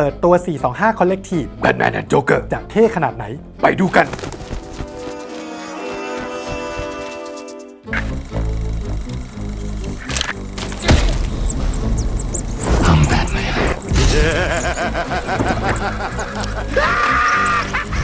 เปิดตัว 425 Collective Batman and Joker จะเท่ขนาดไหน ไปดูกัน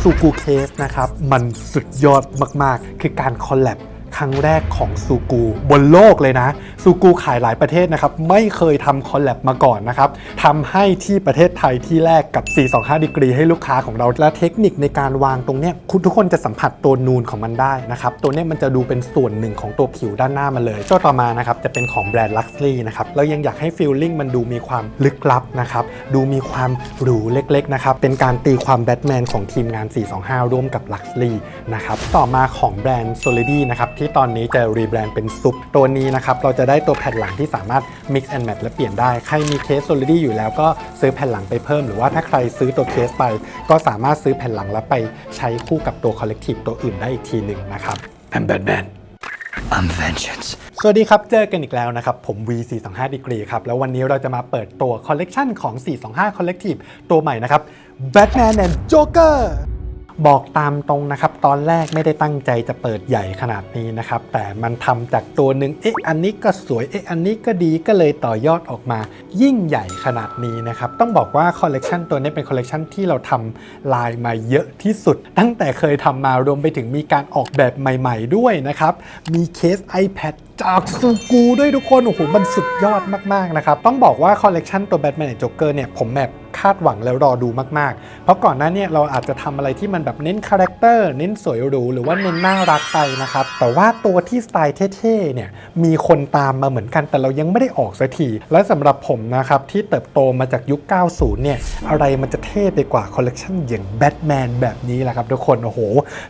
ซูกูเคสนะครับ มันสุดยอดมาก ๆ คือการคอลแลบ ครั้งแรกของซูกูบนโลกเลยนะซูกูขายหลายประเทศนะครับ ไม่เคยทำคอลแลบมาก่อนนะครับทำให้ที่ประเทศไทยที่แรกกับ 425ดีกรีให้ลูกค้าของเราและเทคนิคในการวางตรงเนี้ยคุณทุกคนจะสัมผัสตัวนูนของมันได้นะครับ ตัวเนี้ยมันจะดูเป็นส่วนหนึ่งของตัวผิวด้านหน้ามาเลยตัวต่อมานะครับจะเป็นของแบรนด์ Luxury นะครับเรายังอยากให้ฟีลลิ่งมันดูมีความลึกลับนะครับดูมีความหรูเล็กๆนะครับเป็นการตีความแบทแมนของทีมงาน 425 ร่วมกับ Luxury นะครับต่อมาของแบรนด์ Solidi นะครับที่ตอนนี้จะรีแบรนด์เป็นซุปตัวนี้นะครับเราจะได้ตัวแผ่นหลังที่สามารถ mix and match และเปลี่ยนได้ ใครมีเคส Solidi อยู่แล้วก็ซื้อแผ่นหลังไปเพิ่ม หรือว่าถ้าใครซื้อตัวเคสไป ก็สามารถซื้อแผ่นหลังแล้วไปใช้คู่กับตัว Collective ตัวอื่นได้อีกทีหนึ่งนะครับ I'm Batman I'm vengeance. สวัสดีครับ เจอกันอีกแล้วนะครับ ผม V425 Degree ครับ แล้ววันนี้เราจะมาเปิดตัวคอลเลกชันของ 425 Collective ตัวใหม่นะครับ Batman and Joker บอกตามตรงนะครับ ตอนแรกไม่ได้ตั้งใจจะเปิดใหญ่ขนาดนี้นะครับ แต่มันทำจากตัวหนึ่งเอ๊ะอันนี้ก็สวยเอ๊ะอันนี้ก็ดีก็เลยต่อยอดออกมายิ่งใหญ่ขนาดนี้นะครับ ต้องบอกว่าคอลเลกชันตัวนี้เป็นคอลเลกชันที่เราทำลายมาเยอะที่สุด ตั้งแต่เคยทำมารวมไปถึงมีการออกแบบใหม่ ๆ ด้วยนะครับ มีเคส iPad จากซูกูด้วยทุกคนโอ้โหมันสุดยอดมากๆนะครับ ต้องบอกว่าคอลเลกชันตัว Batman and Joker เนี่ยผมแบบคาดหวังแล้วรอดูมากๆ เพราะก่อนหน้าเนี่ยเราอาจจะทำอะไรที่มันแบบเน้นคาแรคเตอร์เน้นสวยหรูหรือว่าเน้นน่ารักไปนะครับ แต่ว่าตัวที่สไตล์เท่ๆเนี่ยมีคนตามมาเหมือนกันแต่เรายังไม่ได้ออกสักที และสำหรับผมนะครับ ที่เติบโตมาจากยุค 90 เนี่ย อะไรมันจะเท่ไปกว่าคอลเลกชันอย่างแบทแมนแบบนี้แหละครับทุกคนโอ้โห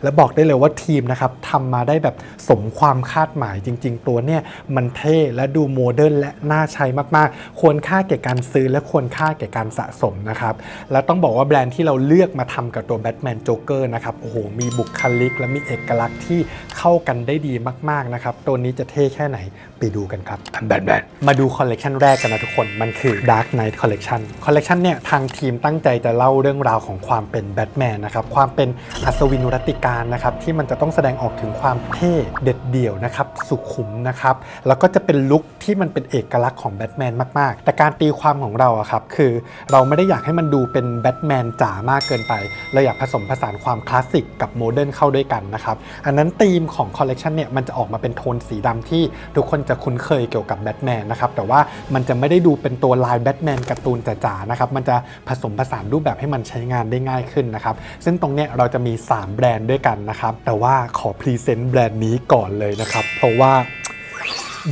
แล้วบอกได้เลยว่าทีมนะครับทำมาได้แบบสมความคาดหมายจริง ๆ ตัวเนี่ยมันเท่และดูโมเดิร์นและน่าใช้มากๆ ควรค่าแก่การซื้อและควรค่าแก่การสะสมนะครับและต้องบอกว่าแบรนด์ที่เราเลือกมาทำกับตัวแบทแมนโจ๊กเกอร์นะครับโอ้โหมีบุคลิก และมีเอกลักษณ์ที่เข้ากันได้ดีมากๆนะครับตัวนี้จะเท่แค่ไหนไปดูกันครับ I'm Batman มาดูคอลเลกชันแรกกันนะทุกคนมันคือ Dark Knight Collection คอลเลกชันเนี่ยทางทีมตั้งใจจะเล่าเรื่องราวของความเป็นแบทแมนนะครับความเป็นอัศวินุรัติการนะครับที่มันจะต้องแสดงออกถึงความเท่เด็ดเดี่ยวนะครับสุขุมนะครับ แล้วก็จะเป็นลุคที่มันเป็นเอกลักษณ์ของแบทแมนมาก ๆ แต่การตีความของเราอะครับคือเราไม่ได้อยากให้มันดูเป็นแบทแมนจ๋ามากเกินไป เราอยากผสมผสานความคลาสสิกกับโมเดิร์นเข้าด้วยกันนะครับ อันนั้นธีมของคอลเลกชันเนี่ยมันจะออกมาเป็นโทนสีดำที่ทุกคนจะคุ้นเคยเกี่ยวกับแบทแมนนะครับ แต่ว่ามันจะไม่ได้ดูเป็นตัวลายแบทแมนการ์ตูนจ๋าๆนะครับ มันจะผสมผสานรูปแบบให้มันใช้งานได้ง่ายขึ้นนะครับ ซึ่งตรงเนี้ยเราจะมี 3 แบรนด์ด้วยกันนะครับ แต่ว่าขอพรีเซนต์แบรนด์นี้ก่อนเลยนะครับ เพราะว่า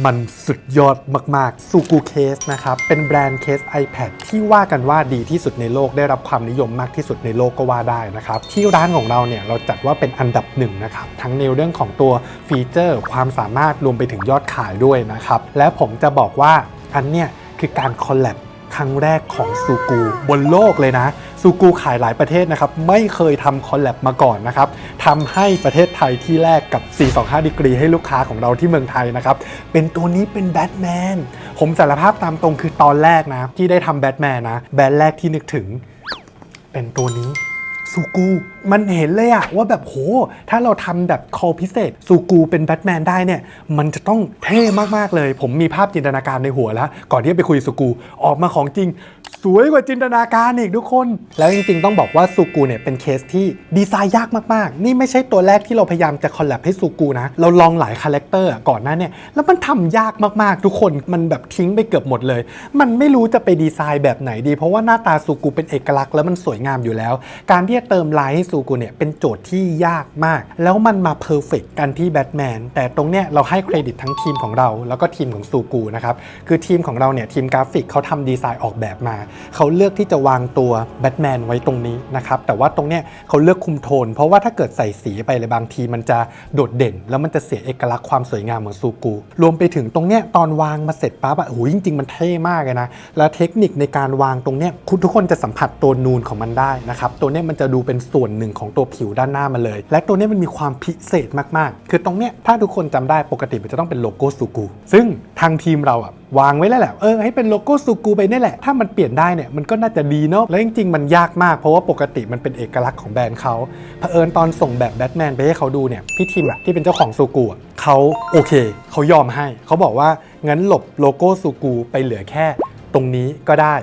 มันสุดยอดมากๆ ซูกูเคสนะครับ เป็นแบรนด์เคส iPad ที่ว่ากันว่าดีที่สุดในโลก ได้รับความนิยมมากที่สุดในโลกก็ว่าได้นะครับ ที่ร้านของเราเนี่ย เราจัดว่าเป็นอันดับหนึ่งนะครับ ทั้งในเรื่องของตัวฟีเจอร์ ความสามารถรวมไปถึงยอดขายด้วยนะครับ และผมจะบอกว่าอันเนี้ยคือการคอลแลบ ครั้งแรกของซูกูบนโลกเลยนะซูกูขายหลายประเทศนะครับ ไม่เคยทำคอลแลบมาก่อนนะครับทำให้ประเทศไทยที่แรกกับ 425 ดีกรี ให้ลูกค้าของเราที่เมืองไทยนะครับ เป็นตัวนี้เป็นแบทแมน ผมสารภาพตามตรงคือตอนแรกนะ ที่ได้ทำแบทแมนนะ แบรนด์แรกที่นึกถึง เป็นตัวนี้ซูกู มันเห็นเลยอะว่าแบบโห ถ้าเราทำแบบคอพิเศษซูกูเป็นแบทแมนได้เนี่ย มันจะต้องเท่มาก ๆ เลย ผมมีภาพจินตนาการในหัวแล้ว ก่อนที่จะไปคุยซูกู ออกมาของจริง สวยกว่าจินตนาการอีกทุกคน แล้วจริง ๆ ต้องบอกว่าซูกูเนี่ยเป็นเคสที่ดีไซน์ยากมาก ๆ นี่ไม่ใช่ตัวแรกที่เราพยายามจะคอลแลบให้ซูกูนะ เราลองหลายคาแรคเตอร์ก่อนหน้าเนี่ย แล้วมันทำยากมาก ๆ ทุกคน มันแบบทิ้งไปเกือบหมดเลย มันไม่รู้จะไปดีไซน์แบบไหนดี เพราะว่าหน้าตาซูกูเป็นเอกลักษณ์แล้วมันสวยงามอยู่แล้ว การที่จะเติมลายให้ซูกูเนี่ยเป็นโจทย์ที่ยากมาก แล้วมันมาเพอร์เฟกกันที่แบทแมนแต่ตรงเนี้ยเราให้เครดิตทั้งทีมของเรา แล้วก็ทีมของซูกูนะครับคือทีมของเราเนี่ยทีมกราฟิกเขาทำดีไซน์ออกแบบมา เขาเลือกที่จะวางตัวแบทแมนไว้ตรงนี้นะครับแต่ว่าตรงเนี้ยเขาเลือกคุมโทน เพราะว่าถ้าเกิดใส่สีไปเลยบางทีมันจะโดดเด่น แล้วมันจะเสียเอกลักษณ์ความสวยงามของซูกูรวมไปถึงตรงเนี้ยตอนวางมาเสร็จปั๊บอะโอ้โหจริง ๆ มันเท่มากเลยนะแล้วเทคนิคในการวางตรงเนี้ยคุณทุกคนจะสัมผัสตัวนูนของมันได้นะครับตัวเนี้ยมันจะดูเป็นส่วนหนึ่งของตัวผิวด้านหน้ามาเลย และตัวนี้มันมีความพิเศษมากๆ คือตรงเนี้ยถ้าทุกคนจำได้ปกติมันจะต้องเป็นโลโก้ซูกูซึ่งทางทีมเราอะวางไว้แล้วแหละเออให้เป็นโลโก้ซูกูไปนี่แหละ ถ้ามันเปลี่ยนได้เนี่ยมันก็น่าจะดีเนาะแล้วจริงๆมันยากมากเพราะว่าปกติมันเป็นเอกลักษณ์ของแบรนด์เขาเผอิญตอนส่งแบบแบทแมนไปให้เขาดูเนี่ยพี่ทีมอะที่เป็นเจ้าของซูกูเขาโอเคเขายอมให้เขาบอกว่างั้นหลบโลโก้ซูกูไปเหลือแค่ตรงนี้ก็ได้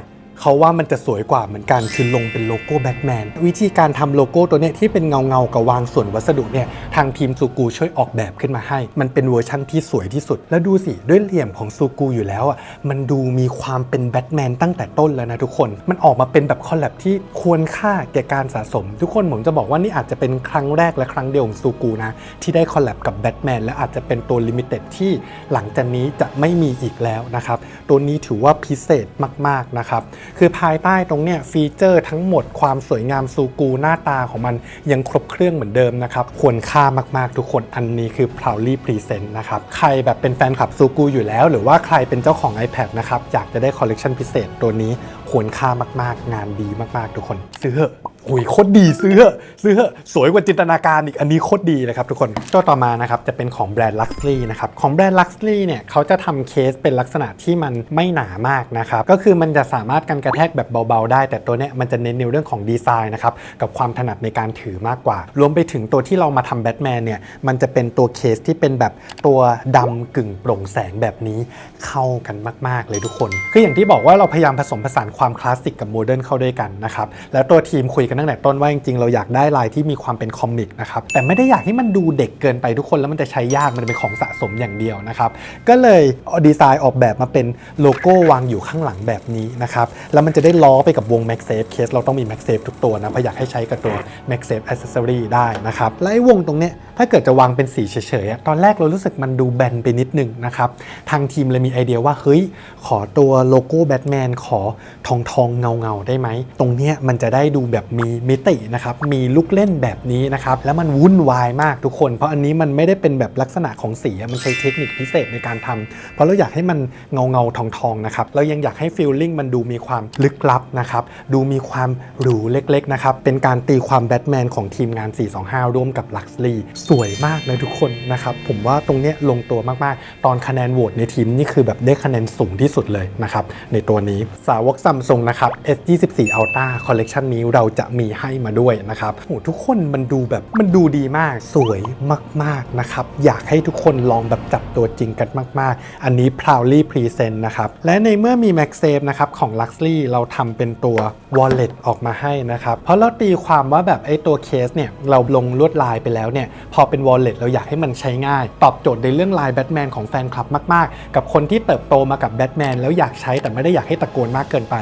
เขาว่ามันจะสวยกว่าเหมือนกันคือลงเป็นโลโก้แบทแมนวิธีการทำโลโก้ตัวเนี้ยที่เป็นเงาเงาๆกับวางส่วนวัสดุเนี่ยทางทีมซูกูช่วยออกแบบขึ้นมาให้ มันเป็นเวอร์ชั่นที่สวยที่สุด แล้วดูสิด้วยเหลี่ยมของซูกูอยู่แล้วอะมันดูมีความเป็นแบทแมนตั้งแต่ต้นแล้วนะทุกคนมันออกมาเป็นแบบคอลแลบที่ควรค่าแก่การสะสม ทุกคนผมจะบอกว่านี่อาจจะเป็นครั้งแรกและครั้งเดียวของซูกูนะที่ได้คอลแลบกับแบทแมนและอาจจะเป็นตัวลิมิเต็ดที่หลังจากนี้จะไม่มีอีกแล้วนะครับตัวนี้ถือว่าพิเศษมากๆนะครับคือภายใต้ตรงเนี้ยฟีเจอร์ทั้งหมดความสวยงามซูกูหน้าตาของมันยังครบเครื่องเหมือนเดิมนะครับ ควรค่ามากๆทุกคนอันนี้คือ proudly present นะครับ ใครแบบเป็นแฟนคลับซูกูอยู่แล้ว หรือว่าใครเป็นเจ้าของ iPad นะครับ อยากจะได้คอลเลกชันพิเศษตัวนี้ควรค่ามากๆ งานดีมากๆทุกคนซื้อเถอะ โอ้ยโคตรดีซื้อเถอะซื้อสวยกว่าจินตนาการอีกอันนี้โคตรดีเลยครับทุกคนตัวต่อมานะครับจะเป็นของแบรนด์ Luxury นะครับของแบรนด์ Luxury เนี่ยเขาจะทำเคสเป็นลักษณะที่มันไม่หนามากนะครับก็คือมันจะสามารถกันกระแทกแบบเบาๆ ได้ แต่ตัวเนี้ยมันจะเน้นในเรื่องของดีไซน์นะครับกับความถนัดในการถือมากกว่า รวมไปถึงตัวที่เรามาทำแบทแมนเนี่ยมันจะเป็นตัวเคสที่เป็นแบบตัวดำกึ่งโปร่งแสงแบบนี้เข้ากันมาก ๆ เลยทุกคน คืออย่างที่บอกว่าเราพยายามผสมผสานความคลาสสิกกับโมเดิร์นเข้าด้วยกันนะครับแล้วตัวทีมคุยกันตั้งแต่ต้นว่าจริงๆเราอยากได้ลายที่มีความเป็นคอมิกนะครับแต่ไม่ได้อยากให้มันดูเด็กเกินไปทุกคนแล้วมันจะใช้ยากมันเป็นของสะสมอย่างเดียวนะครับก็เลยดีไซน์ออกแบบมาเป็นโลโก้วางอยู่ข้างหลังแบบนี้นะครับแล้วมันจะได้ล้อไปกับวง MagSafe เคสเราต้องมี MagSafe ทุกตัวนะเพราะอยากให้ใช้กับตัว MagSafe Accessory ได้นะครับและไอ้วงตรงเนี้ยถ้าเกิดจะวางเป็นสีเฉยๆตอนแรกเรารู้สึกมันดูแบนไปนิดนึงนะครับทางทีมเลยมีไอเดียว่าเฮ้ยขอตัวโลโก้แบทแมนขอทองทองเงาเงาๆได้ไหมตรงเนี้ยมันจะได้ดูแบบมีมิตินะครับ มีลูกเล่นแบบนี้นะครับ แล้วมันวุ่นวายมากทุกคน เพราะอันนี้มันไม่ได้เป็นแบบลักษณะของสี มันใช้เทคนิคพิเศษในการทำเพราะเราอยากให้มันเงาเงาทองทองนะครับ เรายังอยากให้ฟีลลิ่งมันดูมีความลึกลับนะครับ ดูมีความหรูเล็กๆนะครับ เป็นการตีความแบทแมนของทีมงาน 425 ร่วมกับ Luxury สวยมากเลยทุกคนนะครับ ผมว่าตรงเนี้ยลงตัวมากๆ ตอนคะแนนโหวตในทีมนี่คือแบบได้คะแนนสูงที่สุดเลยนะครับ ในตัวนี้ สาวกซัมซุงนะครับ S24 Ultra คอลเลกชันนี้เราจะมีให้มาด้วยนะครับโหทุกคนมันดูแบบมันดูดีมากสวยมากๆนะครับ อยากให้ทุกคนลองแบบจับตัวจริงกันมาก ๆ อันนี้ proudly present นะครับและในเมื่อมี MagSafe นะครับของ Luxury เราทำเป็นตัว wallet ออกมาให้นะครับเพราะเราตีความว่าแบบไอ้ตัวเคสเนี่ยเราลงลวดลายไปแล้วเนี่ยพอเป็น wallet เราอยากให้มันใช้ง่าย ตอบโจทย์ในเรื่องลายแบทแมนของแฟนคลับมาก ๆ กับคนที่เติบโตมากับแบทแมนแล้วอยากใช้แต่ไม่ได้อยากให้ตะโกนมากเกินไป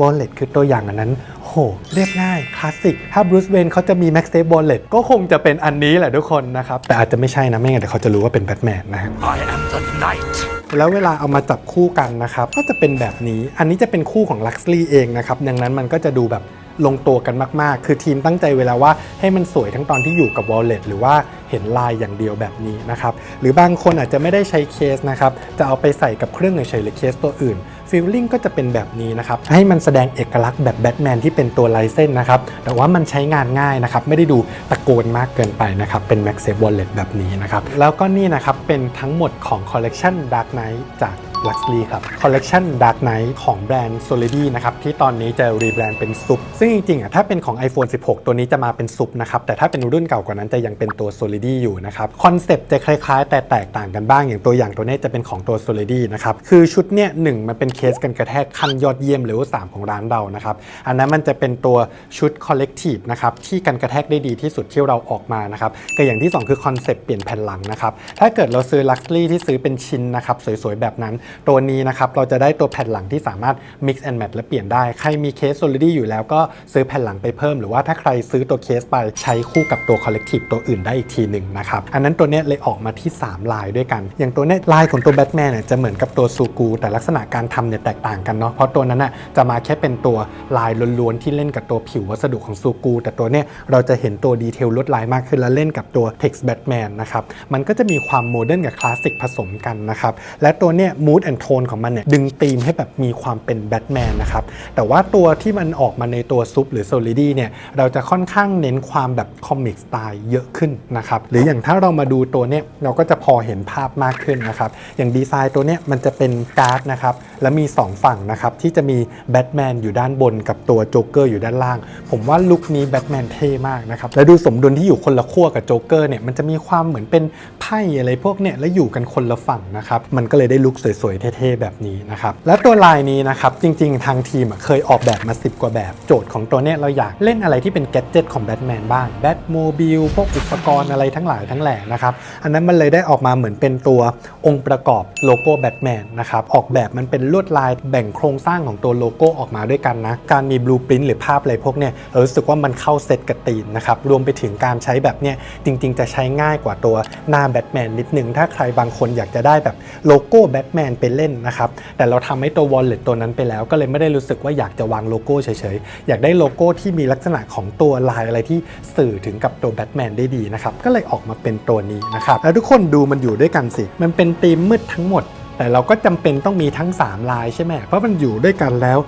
wallet คือตัวอย่างอันนั้นโห เรียบง่าย คลาสสิก ถ้าบรูซเวนเขาจะมี Max Safe Wallet ก็คงจะเป็นอันนี้แหละทุกคนนะครับ แต่อาจจะไม่ใช่นะ ไม่งั้นเดี๋ยวเขาจะรู้ว่าเป็นแบทแมนนะฮะ I am the knight. แล้วเวลาเอามาจับคู่กันนะครับ ก็จะเป็นแบบนี้ อันนี้จะเป็นคู่ของ Luxury เองนะครับ ดังนั้นมันก็จะดูแบบลงตัวกันมาก ๆ คือทีมตั้งใจเวแลาว่าให้มันสวยทั้งตอนที่อยู่กับ Wallet หรือว่าเห็นลายอย่างเดียวแบบนี้นะครับ หรือ บางคนอาจจะไม่ได้ใช้เคสนะครับ จะเอาไปใส่กับเครื่องเฉยๆหรือเคสตัวอื่น ฟิลลิ่งก็จะเป็นแบบนี้นะครับ ให้มันแสดงเอกลักษณ์แบบแบทแมนที่เป็นตัวลายเส้นนะครับ แต่ว่ามันใช้งานง่ายนะครับ ไม่ได้ดูตะโกนมากเกินไปนะครับ เป็น Max Safe Wallet แบบนี้นะครับ แล้วก็นี่นะครับ เป็นทั้งหมดของคอลเลกชัน Dark Knight จาก Luxury ครับคอลเลกชัน Dark Knight ของแบรนด์ Solidi นะครับที่ตอนนี้จะรีแบรนด์เป็นซุปซึ่งจริงๆอะถ้าเป็นของ iPhone 16 ตัวนี้จะมาเป็นซุปนะครับแต่ถ้าเป็นรุ่นเก่ากว่านั้นจะยังเป็นตัว Solidi อยู่นะครับคอนเซปต์จะคล้ายๆ แต่แตกต่างกันบ้างอย่างตัวอย่างตัวนี้จะเป็นของตัว Solidi นะครับคือชุดเนี่ยหนึ่งมันเป็นเคสกันกระแทกขั้นยอดเยี่ยมเลเวล3ของร้านเรานะครับอันนั้นมันจะเป็นตัวชุด Collective นะครับที่กันกระแทกได้ดีที่สุดที่เราออกมานะครับก็อย่างที่สองคือคอนเซปต์เปลี่ยนแผ่นหลังนะครับถ้าเกิดเราซื้อ Luxury ที่ซื้อเป็นชิ้นนะครับสวยๆแบบนั้นตัวนี้นะครับเราจะได้ตัวแผ่นหลังที่สามารถ mix and match และเปลี่ยนได้ ใครมีเคส Solidi อยู่แล้วก็ซื้อแผ่นหลังไปเพิ่ม หรือว่าถ้าใครซื้อตัวเคสไปใช้คู่กับตัว Collective ตัวอื่นได้อีกทีหนึ่งนะครับ อันนั้นตัวนี้เลยออกมาที่ 3 ลายด้วยกัน อย่างตัวนี้ลายของตัวแบทแมนเนี่ยจะเหมือนกับตัวซูกูแต่ลักษณะการทำเนี่ยแตกต่างกันเนาะเพราะตัวนั้นน่ะจะมาแค่เป็นตัวลายล้วนๆที่เล่นกับตัวผิววัสดุของซูกูแต่ตัวเนี้ยเราจะเห็นตัวดีเทลลวดลายมากขึ้นแล้วเล่นกับตัว text Batman นะครับมันก็จะมีความโมเดิร์นกับคลาสสิกผสมกันนะครับและตัวเนี้ยมูมูดแอนโทนของมันเนี่ยดึงธีมให้แบบมีความเป็นแบทแมนนะครับ แต่ว่าตัวที่มันออกมาในตัวซุปหรือโซลิดี้เนี่ยเราจะค่อนข้างเน้นความแบบคอมิกสไตล์เยอะขึ้นนะครับ หรืออย่างถ้าเรามาดูตัวเนี่ยเราก็จะพอเห็นภาพมากขึ้นนะครับ อย่างดีไซน์ตัวเนี้ยมันจะเป็นการ์ดนะครับและมี 2 ฝั่งนะครับที่จะมีแบทแมนอยู่ด้านบนกับตัวโจ๊กเกอร์อยู่ด้านล่าง ผมว่าลุคนี้แบทแมนเท่มากนะครับและดูสมดุลที่อยู่คนละขั้วกับโจ๊กเกอร์เนี่ยมันจะมีความเหมือนเป็นไพ่อะไรพวกเนี่ยแล้วอยู่กันคนละฝั่งนะครับมันก็เลยได้ลุคสวยๆเท่ๆแบบนี้นะครับและตัวลายนี้นะครับจริงๆ ทางทีมเคยออกแบบมา 10 กว่าแบบ โจทย์ของตัวเนี้ยเราอยากเล่นอะไรที่เป็นแกจิตของแบทแมนบ้างแบทโมบิลพวกอุปกรณ์อะไรทั้งหลายทั้งแหล่นะครับอันนั้นมันเลยได้ออกมาเหมือนเป็นตัวองค์ประกอบโลโก้แบทแมนนะครับออกแบบมันเป็นลวดลายแบ่งโครงสร้างของตัวโลโก้ออกมาด้วยกันนะการมีบลูปรินต์หรือภาพอะไรพวกเนี้ยเรารู้สึกว่ามันเข้าเซตกับธีมนะครับรวมไปถึงการใช้แบบเนี้ยจริง ๆ จะใช้ง่ายกว่าตัวหน้าแบทแมนนิดนึงถ้าใครบางคนอยากจะได้แบบโลโก้แบทแมนไปเล่นนะครับ แต่เราทำให้ตัววอลเล็ตตัวนั้นไปแล้ว ก็เลยไม่ได้รู้สึกว่าอยากจะวางโลโก้เฉยๆ อยากได้โลโก้ที่มีลักษณะของตัวลายอะไรที่สื่อถึงกับตัวแบทแมนได้ดีนะครับ ก็เลยออกมาเป็นตัวนี้นะครับ แล้วทุกคนดูมันอยู่ด้วยกันสิ มันเป็นธีมมืดทั้งหมด แต่เราก็จำเป็นต้องมีทั้ง 3 ลายใช่ไหมเพราะมันอยู่ด้วยกันแล้ว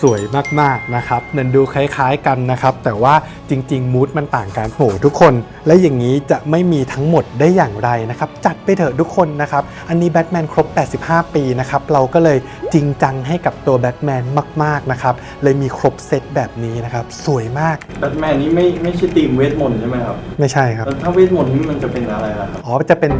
สวยมากๆนะครับนันดูคล้ายๆกันนะครับ แต่ว่าจริงๆมูดมันต่างกันโหทุกคน และอย่างนี้จะไม่มีทั้งหมดได้อย่างไรนะครับ จัดไปเถอะทุกคนนะครับ อันนี้แบทแมนครบ 85 ปีนะครับ เราก็เลยจริงจังให้กับตัวแบทแมนมากๆนะครับ เลยมีครบเซตแบบนี้นะครับ สวยมาก แบทแมนนี่ไม่ไม่ใช่ทีมเวทมนต์ใช่ไหมครับ ไม่ใช่ครับแล้วถ้าเวทมนต์นี่มันจะเป็นอะไรล่ะครับ อ๋อ จะเป็น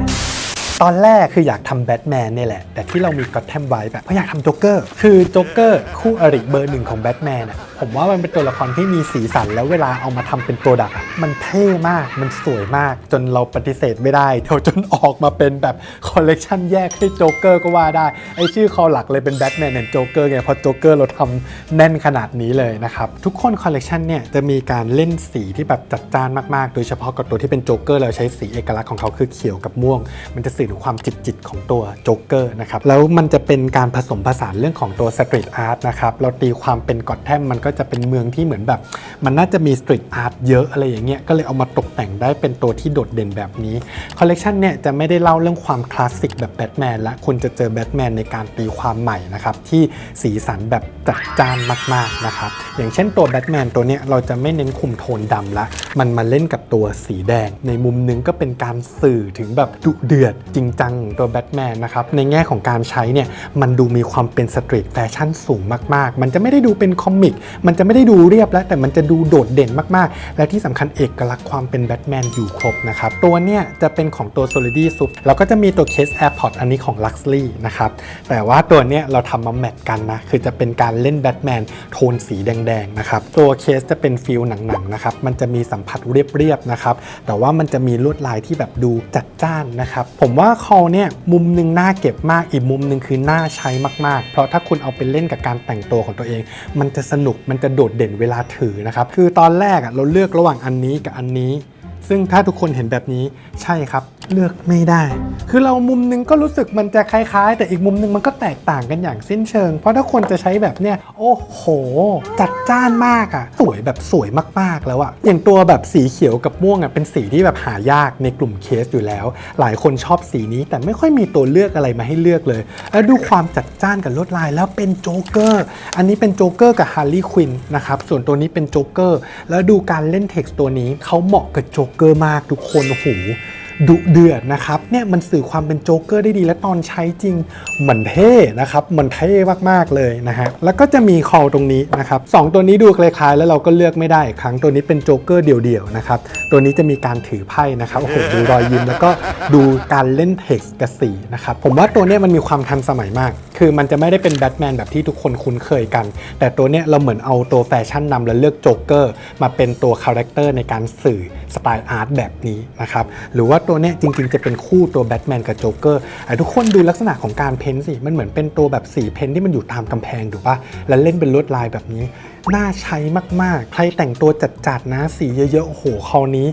ตอนแรกคืออยากทำแบทแมนเนี่ยแหละ แต่ที่เรามีก็ตแทมไว้แบบเพราะอยากทำโจ๊กเกอร์ คือโจ๊กเกอร์คู่อริเบอร์หนึ่งของแบทแมนอะ ผมว่ามันเป็นตัวละครที่มีสีสันแล้วเวลาเอามาทำเป็นโปรดักต์มันเท่มากมันสวยมาก จนเราปฏิเสธไม่ได้เดี๋ยวจนออกมาเป็นแบบคอลเลกชันแยกให้โจ๊กเกอร์ก็ว่าได้ ไอชื่อคอหลักเลยเป็นแบทแมนแอนด์โจ๊กเกอร์ไงเพราะโจ๊กเกอร์เราทำแน่นขนาดนี้เลยนะครับ ทุกคนคอลเลกชันเนี่ยจะมีการเล่นสีที่แบบจัดจ้านมากๆ โดยเฉพาะกับตัวที่เป็นโจ๊กเกอร์เราใช้สีเอกลักษณ์ของเขาคือเขียวกับม่วง มันจะสื่อถึงความจิตจิตของตัวโจ๊กเกอร์นะครับแล้วมันจะเป็นการผสมผสานเรื่องของตัวสตรีทอาร์ตนะครับเราตีความเป็นกอดแทมมันก็จะเป็นเมืองที่เหมือนแบบ มันน่าจะมีสตรีทอาร์ตเยอะอะไรอย่างเงี้ยก็เลยเอามาตกแต่งได้เป็นตัวที่โดดเด่นแบบนี้คอลเลกชันเนี่ยจะไม่ได้เล่าเรื่องความคลาสสิกแบบแบทแมนละคุณจะเจอแบทแมนในการตีความใหม่นะครับที่สีสันแบบจัดจ้านมากๆนะครับอย่างเช่นตัวแบทแมนตัวเนี้ยเราจะไม่เน้นคุมโทนดำละมันมาเล่นกับตัวสีแดง ในมุมหนึงก็เป็นการสื่อถึงแบบดุเดือดจริงจังของตัวแบทแมนนะครับในแง่ของการใช้เนี่ยมันดูมีความเป็นสตรีทแฟชั่นสูงมากๆ มันจะไม่ได้ดูเป็นคอมิกมันจะไม่ได้ดูเรียบแล้วแต่มันจะดูโดดเด่นมากๆ และที่สำคัญเอกลักษณ์ความเป็นแบทแมนอยู่ครบนะครับตัวเนี่ยจะเป็นของตัว Solidity s u p แล้วก็จะมีตัวเคส AirPod อันนี้ของ Luxury นะครับแต่ว่าตัวเนี้ยเราทำมาแมทกันนะคือจะเป็นการเล่นแบทแมนโทนสีแดงๆนะครับตัวเคสจะเป็นฟิลหนังๆนะครับมันจะมีสัมผัสเรียบๆนะครับแต่ว่ามันจะมีลวดลายที่แบบดูจัดจ้านนะครับผมว่าคอเนี่ยมุมหนึงน่าเก็บมากอีกมุมหนึงคือน่าใช้มากๆ เพราะถ้าคุณเอาไปเล่นกับการแต่งตัวของตัวเอง มันจะสนุกมันจะโดดเด่นเวลาถือนะครับ คือตอนแรกเราเลือกระหว่างอันนี้กับอันนี้ ซึ่งถ้าทุกคนเห็นแบบนี้ใช่ครับ เลือกไม่ได้ คือเรามุมหนึงก็รู้สึกมันจะคล้ายๆ แต่อีกมุมหนึงมันก็แตกต่างกันอย่างสิ้นเชิง เพราะถ้าคนจะใช้แบบเนี้ยโอ้โห จัดจ้านมากอะสวยแบบสวยมากๆแล้วอะอย่างตัวแบบสีเขียวกับม่วงอะเป็นสีที่แบบหายากในกลุ่มเคสอยู่แล้ว หลายคนชอบสีนี้แต่ไม่ค่อยมีตัวเลือกอะไรมาให้เลือกเลย แล้วดูความจัดจ้านกับลวดลายแล้วเป็นโจ๊กเกอร์อันนี้เป็นโจ๊กเกอร์กับฮาร์ลีควินนะครับส่วนตัวนี้เป็นโจ๊กเกอร์แล้วดูการเล่นเท็กซ์ตัวนี้เขาเหมาะกับโจ๊กเกอร์มากทุกคนโอ้โห ดุเดือดนะครับเนี่ยมันสื่อความเป็นโจ๊กเกอร์ได้ดีและตอนใช้จริงเหมือนเท่นะครับเหมือนเท่มากๆเลยนะฮะแล้วก็จะมีคอตรงนี้นะครับสองตัวนี้ดูคล้ายๆแล้วเราก็เลือกไม่ได้ครั้งตัวนี้เป็นโจ๊กเกอร์เดี่ยวๆนะครับตัวนี้จะมีการถือไพ่นะครับโอ้โหดูรอยยิ้มแล้วก็ดูการเล่นเท็กซ์กับสีนะครับผมว่าตัวนี้มันมีความทันสมัยมาก คือมันจะไม่ได้เป็นแบทแมนแบบที่ทุกคนคุ้นเคยกัน แต่ตัวเนี้ยเราเหมือนเอาตัวแฟชั่นนำแล้วเลือกโจ๊กเกอร์มาเป็นตัวคาแรคเตอร์ในการสื่อสไตล์อาร์ตแบบนี้นะครับหรือว่าตัวเนี้ยจริงๆ จะเป็นคู่ตัวแบทแมนกับโจ๊กเกอร์ไอ้ทุกคนดูลักษณะของการเพ้นสิ มันเหมือนเป็นตัวแบบสีเพ้นท์ที่มันอยู่ตามกำแพงถูกปะแล้วเล่นเป็นลวดลายแบบนี้ น่าใช้มากๆ ใครแต่งตัวจัดๆนะสีเยอะๆ โอ้โหคราวนี้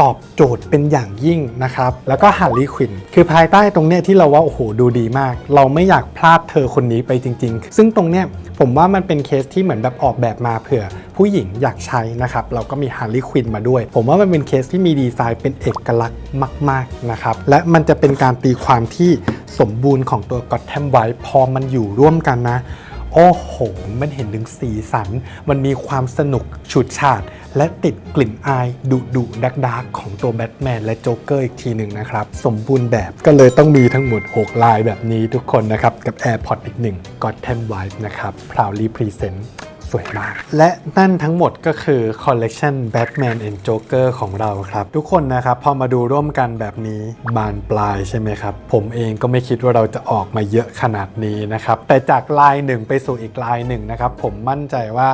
ตอบโจทย์เป็นอย่างยิ่งนะครับ แล้วก็ฮาร์ลีควินคือภายใต้ตรงเนี้ยที่เราว่า โอ้โห ดูดีมาก เราไม่อยากพลาดเธอคนนี้ไปจริง ๆ ซึ่งตรงเนี้ยผมว่ามันเป็นเคสที่เหมือนแบบออกแบบมาเผื่อ ผู้หญิงอยากใช้นะครับ เราก็มีฮาร์ลีควินมาด้วย ผมว่ามันเป็นเคสที่มีดีไซน์เป็นเอกลักษณ์มาก ๆนะครับ และมันจะเป็นการตีความที่สมบูรณ์ของตัวก็ t แทมไว้พอมันอยู่ร่วมกันนะ โอ้โห มันเห็นถึงสีสัน มันมีความสนุกฉุดฉาด และติดกลิ่นอายดุดุดักดักของตัวแบทแมนและโจ๊กเกอร์อีกทีหนึ่งนะครับ สมบูรณ์แบบก็เลยต้องมีทั้งหมด 6 ลายแบบนี้ทุกคนนะครับ กับ AirPods อีกหนึ่ง Gotham Vibe นะครับ Proudly Present วยมาก และนั่นทั้งหมดก็คือคอลเล t ชัน Batman and Joker ของเราครับ ทุกคนนะครับพอมาดูร่วมกันแบบนี้บานปลายใช่ไหมครับ ผมเองก็ไม่คิดว่าเราจะออกมาเยอะขนาดนี้นะครับ แต่จากลายหนึ่งไปสู่อีกลายหนึ่งนะครับ ผมมั่นใจว่า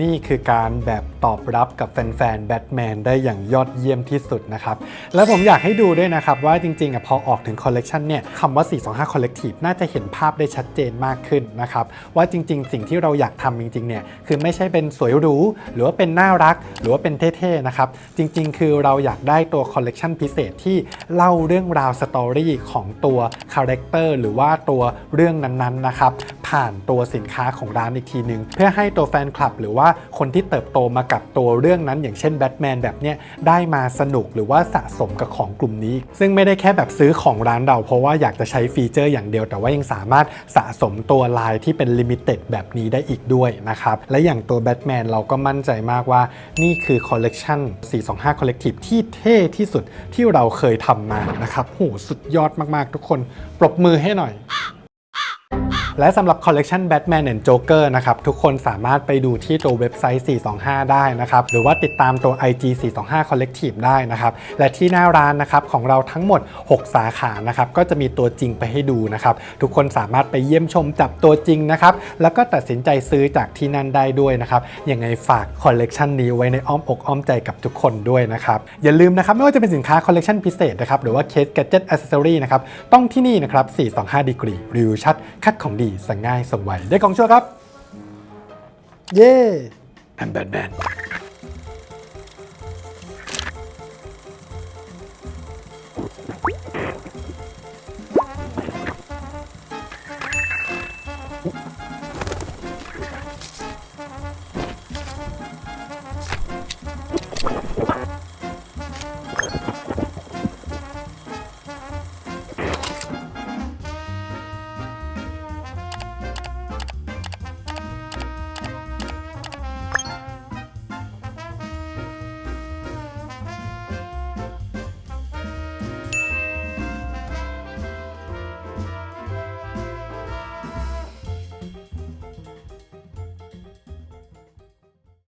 นี่คือการแบบตอบรับกับแฟนๆแบทแมนได้อย่างยอดเยี่ยมที่สุดนะครับ แล้วผมอยากให้ดูด้วยนะครับ ว่าจริงๆอะพอออกถึงคอลเลกชันเนี่ยคำว่า 425 Collective น่าจะเห็นภาพได้ชัดเจนมากขึ้นนะครับ ว่าจริงๆ สิ่งที่เราอยากทำจริงๆเนี่ยคือไม่ใช่เป็นสวยหรูหรือว่าเป็นน่ารัก หรือว่าเป็นเท่ๆนะครับ จริงๆ คือเราอยากได้ตัวคอลเลกชันพิเศษที่เล่าเรื่องราวสตอรี่ของตัวคาแรคเตอร์หรือว่าตัวเรื่องนั้นๆนะครับผ่านตัวสินค้าของร้านอีกทีหนึ่งเพื่อให้ตัวแฟนคลับ หรือว่าคนที่เติบโตมากับตัวเรื่องนั้น อย่างเช่นแบทแมนแบบเนี้ยได้มาสนุกหรือว่าสะสมกับของกลุ่มนี้ ซึ่งไม่ได้แค่แบบซื้อของร้านเรา เพราะว่าอยากจะใช้ฟีเจอร์อย่างเดียว แต่ว่ายังสามารถสะสมตัวลายที่เป็นลิมิเต็ดแบบนี้ได้อีกด้วยนะครับและอย่างตัวแบทแมนเราก็มั่นใจมากว่า นี่คือคอลเลกชัน425 Collective ที่เท่ที่สุดที่เราเคยทำมานะครับโหสุดยอดมากๆทุกคน ปรบมือให้หน่อย และสำหรับคอลเลกชัน Batman and Joker นะครับ ทุกคนสามารถไปดูที่ตัวเว็บไซต์ 425 ได้นะครับ หรือว่าติดตามตัว IG 425 Collective ได้นะครับ และที่หน้าร้านนะครับของเราทั้งหมด 6 สาขานะครับ ก็จะมีตัวจริงไปให้ดูนะครับ ทุกคนสามารถไปเยี่ยมชมจับตัวจริงนะครับ แล้วก็ตัดสินใจซื้อจากที่นั่นได้ด้วยนะครับ ยังไงฝากคอลเลกชันนี้ไว้ในอ้อมอกอ้อมใจกับทุกคนด้วยนะครับ อย่าลืมนะครับไม่ว่าจะเป็นสินค้าคอลเลกชันพิเศษนะครับหรือว่าเคส Gadget Accessory นะครับต้องที่นี่นะครับ425 Degree รีวิวชัดคัดของดีีสั่งง่ายส่งไวได้ของชั่วครับ เย้ I'm Batman